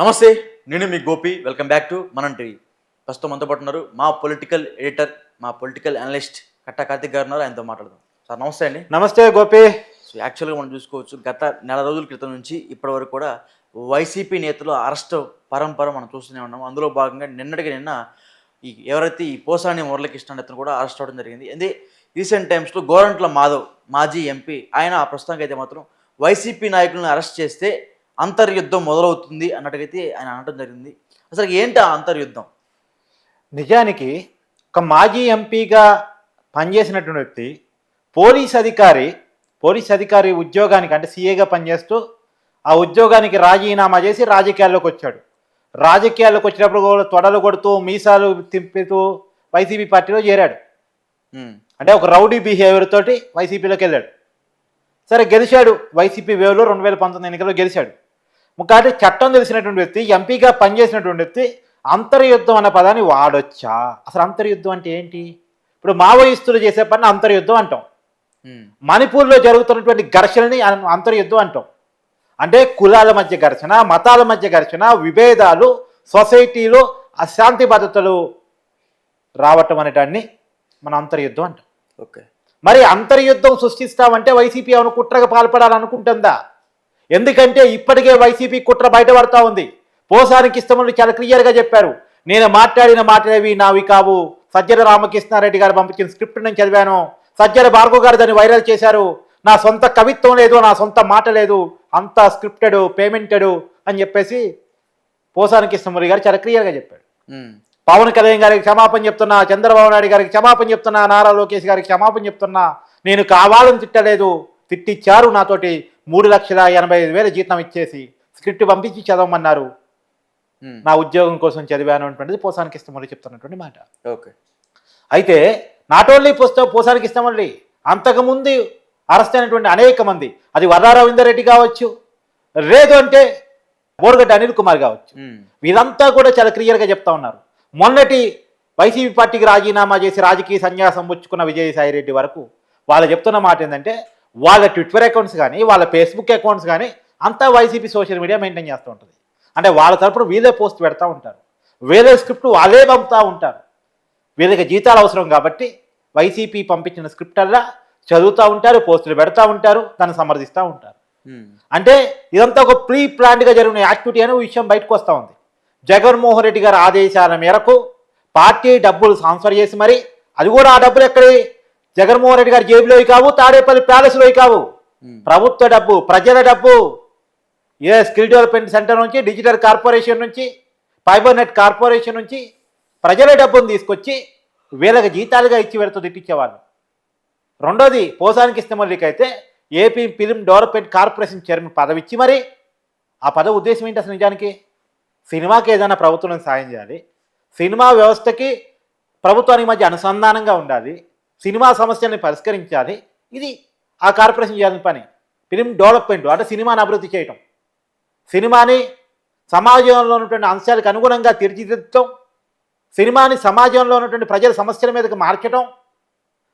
నమస్తే నేను మీ Gopi. Welcome back to Manam TV ప్రస్తుతం మనతో పాటు ఉన్నారు మా పొలిటికల్ ఎడిటర్ మా పొలిటికల్ అనలిస్ట్ కట్టా కార్తిక్ గారు ఉన్నారు. ఆయనతో మాట్లాడదాం. సార్ నమస్తే అండి. నమస్తే గోపి. సో యాక్చువల్గా మనం చూసుకోవచ్చు గత నెల రోజుల క్రితం నుంచి ఇప్పటి వరకు కూడా వైసీపీ నేతలు అరెస్ట్ పరంపర మనం చూస్తూనే ఉన్నాం. అందులో భాగంగా నిన్నటికి నిన్న ఈ ఎవరైతే ఈ పోసాని మురళీకృష్ణ అతను కూడా అరెస్ట్ అవ్వడం జరిగింది. అదే రీసెంట్ టైమ్స్లో గోరంట్ల మాధవ్ మాజీ ఎంపీ ఆయన ప్రస్తుతానికి అయితే మాత్రం వైసీపీ నాయకులను అరెస్ట్ చేస్తే అంతర్యుద్ధం మొదలవుతుంది అన్నట్టుగైతే ఆయన అనడం జరిగింది. అసలు ఏంటి ఆ అంతర్యుద్ధం? నిజానికి ఒక మాజీ ఎంపీగా పనిచేసినటువంటి వ్యక్తి పోలీస్ అధికారి పోలీస్ అధికారి ఉద్యోగానికి అంటే సీఏగా పనిచేస్తూ ఆ ఉద్యోగానికి రాజీనామా చేసి రాజకీయాల్లోకి వచ్చాడు. రాజకీయాల్లోకి వచ్చినప్పుడు కూడా తొడలు కొడుతూ మీసాలు తిప్పుతూ వైసీపీ పార్టీలో చేరాడు. అంటే ఒక రౌడీ బిహేవియర్ తోటి వైసీపీలోకి వెళ్ళాడు. సరే గెలిచాడు. వైసీపీ వేవ్లో రెండు వేల పంతొమ్మిది ఎన్నికల్లో గెలిచాడు. కాబట్టి చట్టం తెలిసినటువంటి వ్యక్తి ఎంపీగా పనిచేసినటువంటి వ్యక్తి అంతర్యుద్ధం అన్న పదాన్ని వాడొచ్చా? అసలు అంతర్యుద్ధం అంటే ఏంటి? ఇప్పుడు మావోయిస్టులు చేసే పని అంతర్యుద్ధం అంటాం. మణిపూర్లో జరుగుతున్నటువంటి ఘర్షణని అన్- అంతర్యుద్ధం అంటాం. అంటే కులాల మధ్య ఘర్షణ మతాల మధ్య ఘర్షణ విభేదాలు సొసైటీలో అశాంతి భద్రతలు రావటం అనేటాన్ని మనం అంతర్యుద్ధం అంటాం. ఓకే. మరి అంతర్యుద్ధం సృష్టిస్తామంటే వైసీపీ ఏమైనా కుట్రగా పాల్పడాలనుకుంటుందా? ఎందుకంటే ఇప్పటికే వైసీపీ కుట్ర బయటపడతా ఉంది. పోసానికి ఇష్టమని చాలా క్లియర్గా చెప్పారు. నేను మాట్లాడిన మాటలేవి నావి కావు. సజ్జల రామకృష్ణారెడ్డి గారు పంపించిన స్క్రిప్ట్ నేను చదివాను. సజ్జల భార్గవ్ గారు దాన్ని వైరల్ చేశారు. నా సొంత కవిత్వం లేదు నా సొంత మాట లేదు. అంతా స్క్రిప్టెడ్ పేమెంటెడ్ అని చెప్పేసి పోసానికి ఇష్టమూరి గారు చాలా క్లియర్గా చెప్పాడు పవన్ కళ్యాణ్ గారికి క్షమాపణ చెప్తున్నా చంద్రబాబు నాయుడు గారికి క్షమాపణ చెప్తున్నా నారా లోకేష్ గారికి క్షమాపణ చెప్తున్నా. నేను కావాలని తిట్టలేదు. తిట్టిచ్చారు నాతోటి మూడు లక్షల ఎనభై ఐదు వేల జీతం ఇచ్చేసి. స్క్రిప్ట్ పంపించి చదవమన్నారు. నా ఉద్యోగం కోసం చదివాను అనేటువంటిది పోసానికి ఇష్టమని చెప్తున్నటువంటి మాట. ఓకే. అయితే నాట్ ఓన్లీ పుస్తకం పోసానికి ఇష్టమల్లి అంతకుముందు అరెస్ట్ అయినటువంటి అనేక మంది అది వరదా రవీందర్ రెడ్డి కావచ్చు లేదు అంటే బోరగడ్డ అనిల్ కుమార్ కావచ్చు. వీరంతా కూడా చాలా క్లియర్గా చెప్తా ఉన్నారు. మొన్నటి వైసీపీ పార్టీకి రాజీనామా చేసి రాజకీయ సన్యాసం పుచ్చుకున్న విజయసాయి రెడ్డి వరకు వాళ్ళు చెప్తున్న మాట ఏంటంటే వాళ్ళ ట్విట్టర్ అకౌంట్స్ కానీ వాళ్ళ ఫేస్బుక్ అకౌంట్స్ కానీ అంతా వైసీపీ సోషల్ మీడియా మెయింటైన్ చేస్తూ ఉంటుంది. అంటే వాళ్ళ తరపున వీళ్ళే పోస్ట్ పెడతా ఉంటారు. వీళ్ళే స్క్రిప్ట్ వాళ్ళే పంపుతూ ఉంటారు. వీళ్ళకి జీతాలు అవసరం కాబట్టి వైసీపీ పంపించిన స్క్రిప్ట్ అల్లా చదువుతూ ఉంటారు పోస్టులు పెడతా ఉంటారు దాన్ని సమర్థిస్తూ ఉంటారు. అంటే ఇదంతా ఒక ప్రీ ప్లాన్డ్గా జరిగిన యాక్టివిటీ అనే విషయం బయటకు వస్తూ ఉంది. జగన్మోహన్ రెడ్డి గారి ఆదేశాల మేరకు పార్టీ డబ్బులు ట్రాన్స్ఫర్ చేసి మరి అది కూడా ఆ డబ్బులు ఎక్కడి జగన్మోహన్ రెడ్డి గారి జేబులోవి కావు తాడేపల్లి ప్యాలెస్లోవి కావు. ప్రభుత్వ డబ్బు ప్రజల డబ్బు ఏ స్కిల్ డెవలప్మెంట్ సెంటర్ నుంచి డిజిటల్ కార్పొరేషన్ నుంచి ఫైబర్ నెట్ కార్పొరేషన్ నుంచి ప్రజల డబ్బును తీసుకొచ్చి వీళ్ళకి జీతాలుగా ఇచ్చి వీళ్ళతో తిట్టించేవాళ్ళు. రెండోది పోసానికి ఇష్టమల్లికి అయితే AP film development corporation chairman పదవి ఇచ్చి మరి ఆ పదవి ఉద్దేశం ఏంటి అసలు నిజానికి? సినిమాకి ఏదైనా ప్రభుత్వం సాయం చేయాలి. సినిమా వ్యవస్థకి ప్రభుత్వానికి మధ్య అనుసంధానంగా ఉండాలి. సినిమా సమస్యల్ని పరిష్కరించాలి. ఇది ఆ కార్పొరేషన్ చేయాల్సిన పని. ఫిలిం డెవలప్మెంట్ అంటే సినిమాని అభివృద్ధి చేయటం. సినిమాని సమాజంలో ఉన్నటువంటి అంశాలకు అనుగుణంగా తీర్చిదిద్దటం. సినిమాని సమాజంలో ఉన్నటువంటి ప్రజల సమస్యల మీదకి మార్చడం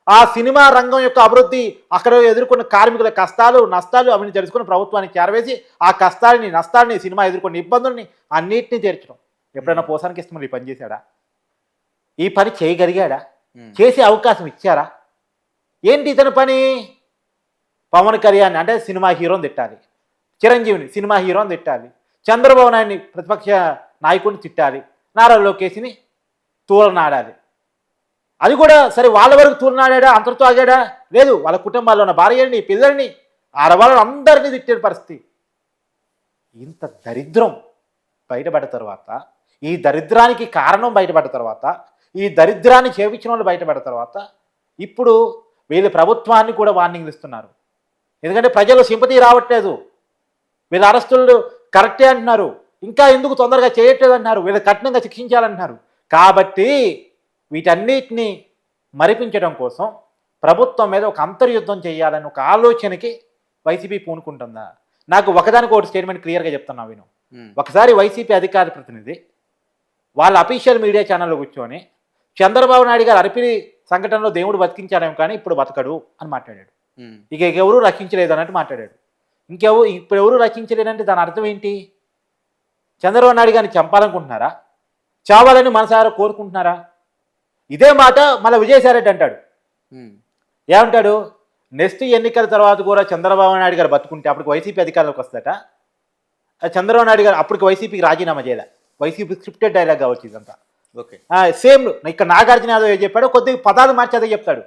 ఆ సినిమా రంగం యొక్క అభివృద్ధి అక్కడ ఎదుర్కొన్న కార్మికుల కష్టాలు నష్టాలు అవన్నీ తెలుసుకుని ప్రభుత్వానికి చేరవేసి ఆ కష్టాలని నష్టాలని సినిమా ఎదుర్కొన్న ఇబ్బందుల్ని అన్నిటినీ తీర్చడం ఎప్పుడైనా పోసానికి ఇష్టం ఈ పని చేశాడా? ఈ పని చేయగలిగాడా? Hmm. చేసే అవకాశం ఇచ్చారా? ఏంటి ఇతని పని? పవన్ కళ్యాణ్ అంటే సినిమా హీరోని తిట్టాలి. చిరంజీవిని సినిమా హీరోని తిట్టాలి. చంద్రబాబు నాయుడిని ప్రతిపక్ష నాయకుడిని తిట్టాలి. నారా లోకేష్ని తూలనాడాలి. అది కూడా సరే వాళ్ళ వరకు తూలనాడా అంతటితో ఆగాడా? లేదు వాళ్ళ కుటుంబాల్లో ఉన్న భార్యని పిల్లల్ని ఆడవాళ్ళని అందరినీ తిట్టే పరిస్థితి. ఇంత దరిద్రం బయటపడ్డ తర్వాత ఈ దరిద్రానికి కారణం బయటపడ్డ తర్వాత ఈ దరిద్రాన్ని చేపించిన వాళ్ళు బయటపడ్డ తర్వాత ఇప్పుడు వీళ్ళు ప్రభుత్వాన్ని కూడా వార్నింగ్లు ఇస్తున్నారు. ఎందుకంటే ప్రజలు సింపతి రావట్లేదు. వీళ్ళ అరెస్టులు కరెక్టే అంటున్నారు. ఇంకా ఎందుకు తొందరగా చేయట్లేదు అంటున్నారు. వీళ్ళు కఠినంగా శిక్షించాలంటున్నారు. కాబట్టి వీటన్నిటిని మరిపించడం కోసం ప్రభుత్వం మీద ఒక అంతర్యుద్ధం చేయాలని ఒక ఆలోచనకి వైసీపీ పూనుకుంటుందా? నాకు ఒకదానికి ఒకటి స్టేట్మెంట్ క్లియర్గా చెప్తున్నా విను. ఒకసారి వైసీపీ అధికార ప్రతినిధి వాళ్ళ అఫీషియల్ మీడియా ఛానల్లో కూర్చొని చంద్రబాబు నాయుడు గారు అరిపిరి సంఘటనలో దేవుడు బతికించాడేమో కానీ ఇప్పుడు బతకడు అని మాట్లాడాడు. ఇక ఎవరు రక్షించలేదు అన్నట్టు మాట్లాడాడు. ఇంకెవరు ఇప్పుడు ఎవరు రక్షించలేదంటే దాని అర్థం ఏంటి? చంద్రబాబు నాయుడు గారిని చంపాలనుకుంటున్నారా? చావాలని మనసారా కోరుకుంటున్నారా? ఇదే మాట మళ్ళీ విజయసాయిరెడ్డి అంటాడు. ఏమంటాడు? నెక్స్ట్ ఎన్నికల తర్వాత కూడా చంద్రబాబు నాయుడు గారు బతుకుంటే అప్పటికి వైసీపీ అధికారంలోకి వస్తుందట. ఆ చంద్రబాబు నాయుడు గారు అప్పటికి వైసీపీకి రాజీనామా చేయలే. వైసీపీ స్క్రిప్టెడ్ డైలాగ్ కావచ్చు ఇదంతా. ఓకే సేమ్ ఇక్కడ నాగార్జున యాదవ్ ఏం చెప్పాడో కొద్దిగా పదాలు మార్చి అదే చెప్తాడు.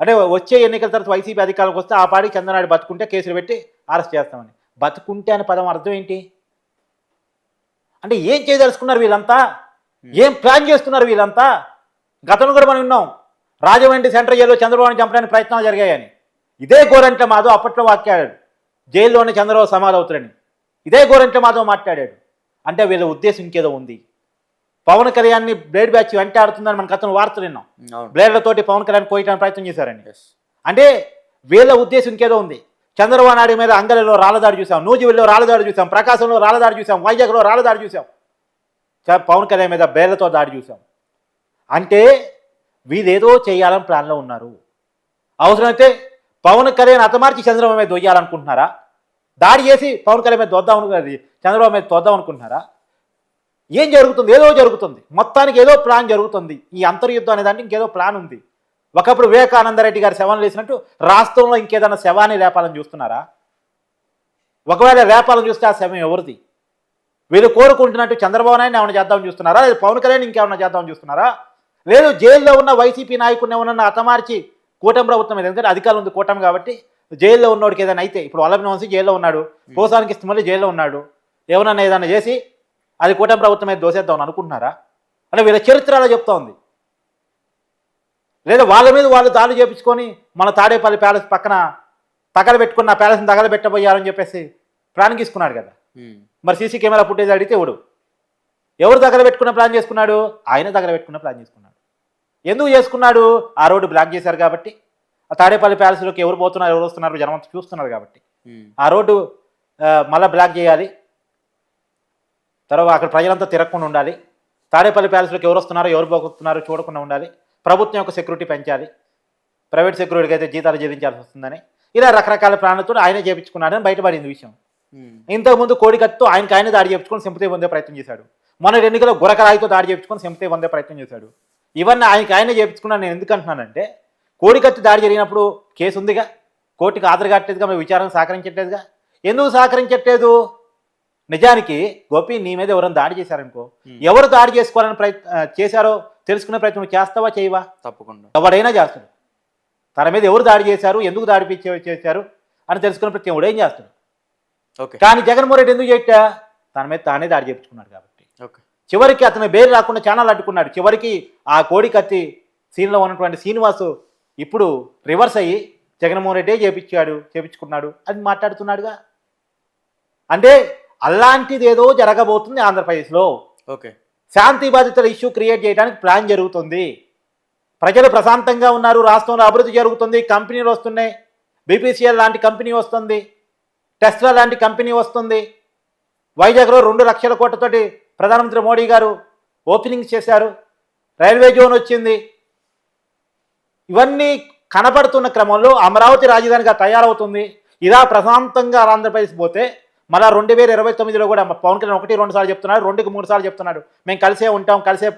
అంటే వచ్చే ఎన్నికల తర్వాత వైసీపీ అధికారంలోకి వస్తే ఆ పాడి చంద్రనాయుడు బతుకుంటే కేసులు పెట్టి అరెస్ట్ చేస్తామని. బతుకుంటే అనే పదం అర్థం ఏంటి? అంటే ఏం చేయదలుచుకున్నారు వీళ్ళంతా? ఏం ప్లాన్ చేస్తున్నారు వీళ్ళంతా? గతంలో కూడా మనం విన్నాం రాజమండ్రి సెంట్రల్ జైల్లో చంద్రబాబుని చంపడానికి ప్రయత్నాలు జరిగాయని. ఇదే గోరంట్ల మాధవ్ అప్పట్లో వాక్యాడు జైల్లోనే చంద్రబాబు సమాధి ఇదే గోరంట్ల మాధవ్ మాట్లాడాడు. అంటే వీళ్ళ ఉద్దేశం ఇంకేదో ఉంది. పవన్ కళ్యాణ్ని బ్లేడ్ బ్యాచ్ వెంటాడుతుందని మన గతంలో వార్తలు విన్నాం. బ్లేడ్లతోటి పవన్ కళ్యాణ్ కోయటానికి ప్రయత్నం చేశారని ఎస్ అంటే వీళ్ళ ఉద్దేశం ఇంకేదో ఉంది. చంద్రబాబు నాయుడు మీద అంగలలో రాళ్ళదాడి చూసాం నూజివీడులో రాళ్ళదాడి చూసాం ప్రకాశంలో రాళ్ళదాడి చూసాం వైజాగ్లో రాళ్ళదాడి చూసాం. పవన్ కళ్యాణ్ మీద బేళ్ళతో దాడి చూసాం. అంటే వీళ్ళేదో చేయాలని ప్లాన్లో ఉన్నారు. అవసరమైతే పవన్ కళ్యాణ్ అతమార్చి చంద్రబాబు మీద దొయ్యాలనుకుంటున్నారా? దాడి చేసి పవన్ కళ్యాణ్ మీద దొద్దాం చంద్రబాబు మీద తోద్దాం అనుకుంటున్నారా ఏం జరుగుతుంది? ఏదో జరుగుతుంది. మొత్తానికి ఏదో ప్లాన్ జరుగుతుంది. ఈ అంతర్యుద్ధం అనే దానికి ఇంకేదో ప్లాన్ ఉంది. ఒకప్పుడు వివేకానందరెడ్డి గారి శవాన్ని లేచినట్టు రాష్ట్రంలో ఇంకేదైనా శవాన్ని లేపాలని చూస్తున్నారా? ఒకవేళ లేపాలని చూస్తే ఆ శవం ఎవరిది? వీళ్ళు కోరుకుంటున్నట్టు చంద్రబాబు నాయుడు ఏమైనా చేద్దామని చూస్తున్నారా? లేదు పవన్ కళ్యాణ్ ఇంకేమైనా చేద్దామని చూస్తున్నారా? లేదు జైల్లో ఉన్న వైసీపీ నాయకుడిని ఏమన్నా అతమార్చి కూటమి ప్రభుత్వం మీద? ఎందుకంటే అధికారం ఉంది కూటమి కాబట్టి జైల్లో ఉన్నోడికి ఏదైనా అయితే ఇప్పుడు వల్లభ వంశీ జైల్లో ఉన్నాడు. పోసానికి ఇస్తే మళ్ళీ జైల్లో ఉన్నాడు. ఏమన్నా ఏదైనా చేసి అది కూటమి ప్రభుత్వం మీద దోసేద్దామని అనుకుంటున్నారా? అంటే వీళ్ళ చరిత్ర అలా చెప్తా ఉంది లేదా వాళ్ళ మీద వాళ్ళు దాడులు చేపించుకొని మన తాడేపల్లి ప్యాలెస్ పక్కన తగలబెట్టుకున్న ప్యాలెస్ని తగలబెట్టబోయారని చెప్పేసి ప్లాన్ తీసుకున్నాడు కదా. మరి సీసీ కెమెరా ఫుటేజ్ అడిగితే ఎవడు? ఎవరు దగ్గర పెట్టుకున్న ప్లాన్ చేసుకున్నాడు? ఆయన దగ్గర పెట్టుకున్న ప్లాన్ చేసుకున్నాడు. ఎందుకు చేసుకున్నాడు? ఆ రోడ్డు బ్లాక్ చేశారు కాబట్టి. ఆ తాడేపల్లి ప్యాలెస్లోకి ఎవరు పోతున్నారు ఎవరు వస్తున్నారు జనం చూస్తున్నారు కాబట్టి. ఆ రోడ్డు మళ్ళా బ్లాక్ చేయాలి. తర్వాత అక్కడ ప్రజలంతా తిరగకుండా ఉండాలి. తాడేపల్లి ప్యాలెస్లోకి ఎవరు వస్తున్నారో ఎవరు పోతున్నారో చూడకుండా ఉండాలి. ప్రభుత్వం యొక్క సెక్యూరిటీ పెంచాలి. ప్రైవేట్ సెక్యూరిటీకి అయితే జీతాలు చెల్లించాల్సి వస్తుందని. ఇలా రకరకాల ప్లాన్లతో ఆయనే చేపించుకున్నాడని బయటపడింది విషయం. ఇంతకుముందు కోడికత్తుతో ఆయనకి ఆయన దాడి చేయించుకొని సింపతి పొందే ప్రయత్నం చేశాడు. మొన్న ఎన్నికలో గురకరాయితో దాడి చేయించుకొని సింపతి పొందే ప్రయత్నం చేశాడు. ఇవన్నీ ఆయనకి ఆయనే చేయించుకున్నాను నేను ఎందుకు అంటున్నానంటే కోడికత్తి దాడి జరిగినప్పుడు కేసు ఉందిగా. కోర్టుకి హాజరు కట్టలేదుగా మరి విచారణ సహకరించట్లేదుగా. ఎందుకు సహకరించట్లేదు? నిజానికి గోపి నీ మీద ఎవరైనా దాడి చేశారనుకో. ఎవరు దాడి చేసుకోవాలని ప్రయత్న చేశారో తెలుసుకునే ప్రయత్నం చేస్తావా చేయవా? తప్పకుండా. ఎవడైనా చేస్తాడు. తన మీద ఎవరు దాడి చేశారు ఎందుకు దాడి చేశారు అని తెలుసుకునే ప్రతి ఎవడు ఏం చేస్తాడు? ఓకే. కానీ జగన్మోహన్ రెడ్డి ఎందుకు చేయటా తన మీద తానే దాడి చేయించుకున్నాడు కాబట్టి. ఓకే. చివరికి అతను బేరు రాకుండా ఛానల్ అడ్డుకున్నాడు. చివరికి ఆ కోడి కత్తి సీన్లో ఉన్నటువంటి శ్రీనివాసు ఇప్పుడు రివర్స్ అయ్యి జగన్మోహన్ రెడ్డే చేపించాడు చేపించుకున్నాడు అని మాట్లాడుతున్నాడుగా. అంటే అలాంటిది ఏదో జరగబోతుంది ఆంధ్రప్రదేశ్లో. ఓకే. శాంతి బాధితుల ఇష్యూ క్రియేట్ చేయడానికి ప్లాన్ జరుగుతుంది. ప్రజలు ప్రశాంతంగా ఉన్నారు రాష్ట్రంలో అభివృద్ధి జరుగుతుంది కంపెనీలు వస్తున్నాయి. బీపీసీఎల్ లాంటి కంపెనీ వస్తుంది టెస్లా లాంటి కంపెనీ వస్తుంది. వైజాగ్లో రెండు లక్షల కోట్లతోటి ప్రధానమంత్రి మోడీ గారు ఓపెనింగ్ చేశారు. రైల్వే జోన్ వచ్చింది. ఇవన్నీ కనపడుతున్న క్రమంలో అమరావతి రాజధానిగా తయారవుతుంది. ఇలా ప్రశాంతంగా ఆంధ్రప్రదేశ్ పోతే మళ్ళా రెండు వేల ఇరవై తొమ్మిదిలో కూడా పవన్ కళ్యాణ్ ఒకటి రెండు సార్లు చెప్తున్నాడు రెండుకి మూడు సార్లు చెప్తున్నాడు. మేము కలిసే ఉంటాం కలిసే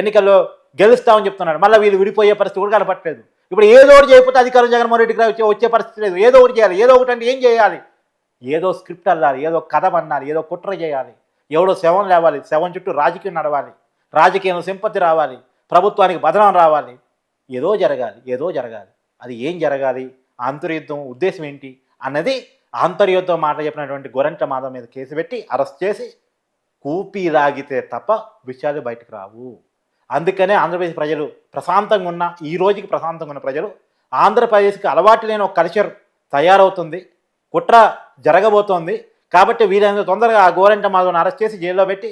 ఎన్నికల్లో గెలుస్తామని చెప్తున్నాడు. మళ్ళీ వీళ్ళు విడిపోయే పరిస్థితి కూడా కనపట్లేదు ఇప్పుడు ఏదో ఒకటి చేయకపోతే అధికారం జగన్మోహన్ రెడ్డికి వచ్చే వచ్చే పరిస్థితి లేదు. ఏదో ఒకటి చేయాలి. ఏదో ఒకటి అంటే ఏం చేయాలి? ఏదో స్క్రిప్ట్ అల్లాలి ఏదో కథ అన్నారు ఏదో కుట్ర చేయాలి. ఎవడో శవం లేవాలి శవం చుట్టూ రాజకీయం నడవాలి రాజకీయంలో సింపతి రావాలి ప్రభుత్వానికి బదనం రావాలి. ఏదో జరగాలి ఏదో జరగాలి. అది ఏం జరగాలి? ఆంతర్యుద్ధం ఉద్దేశం ఏంటి? అన్నది ఆంతర్యుద్ధం మాట చెప్పినటువంటి గొరంట మాధవ్ మీద కేసు పెట్టి అరెస్ట్ చేసి కూపి లాగితే తప్ప విషయాలు బయటకు రావు. అందుకనే ఆంధ్రప్రదేశ్ ప్రజలు ప్రశాంతంగా ఉన్న ఈ రోజుకి ప్రశాంతంగా ఉన్న ప్రజలు ఆంధ్రప్రదేశ్కి అలవాటు లేని ఒక కల్చర్ తయారవుతుంది కుట్ర జరగబోతోంది. కాబట్టి వీలైనంత తొందరగా ఆ గోరంట మాధవ్ని అరెస్ట్ చేసి జైల్లో పెట్టి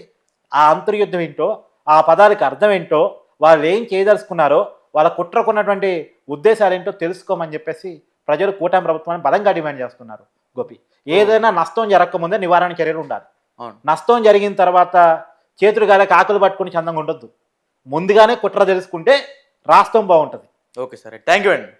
ఆ అంతర్యుద్ధం ఏంటో ఆ పదాలకు అర్థం ఏంటో వాళ్ళు ఏం చేయదలుచుకున్నారో వాళ్ళ కుట్రకున్నటువంటి ఉద్దేశాలు ఏంటో తెలుసుకోమని చెప్పేసి ప్రజలు కూటమి ప్రభుత్వాన్ని బలంగా డిమాండ్ చేస్తున్నారు. గోపి. ఏదైనా నష్టం జరగకముందే నివారణ చర్యలు ఉండాలి. నష్టం జరిగిన తర్వాత చేతులు గాలకి ఆకులు పట్టుకుని చందంగా ఉండొద్దు. ముందుగానే కుట్ర తెలుసుకుంటే రాష్ట్రం బాగుంటుంది. ఓకే సరే. థ్యాంక్ యూ అండి.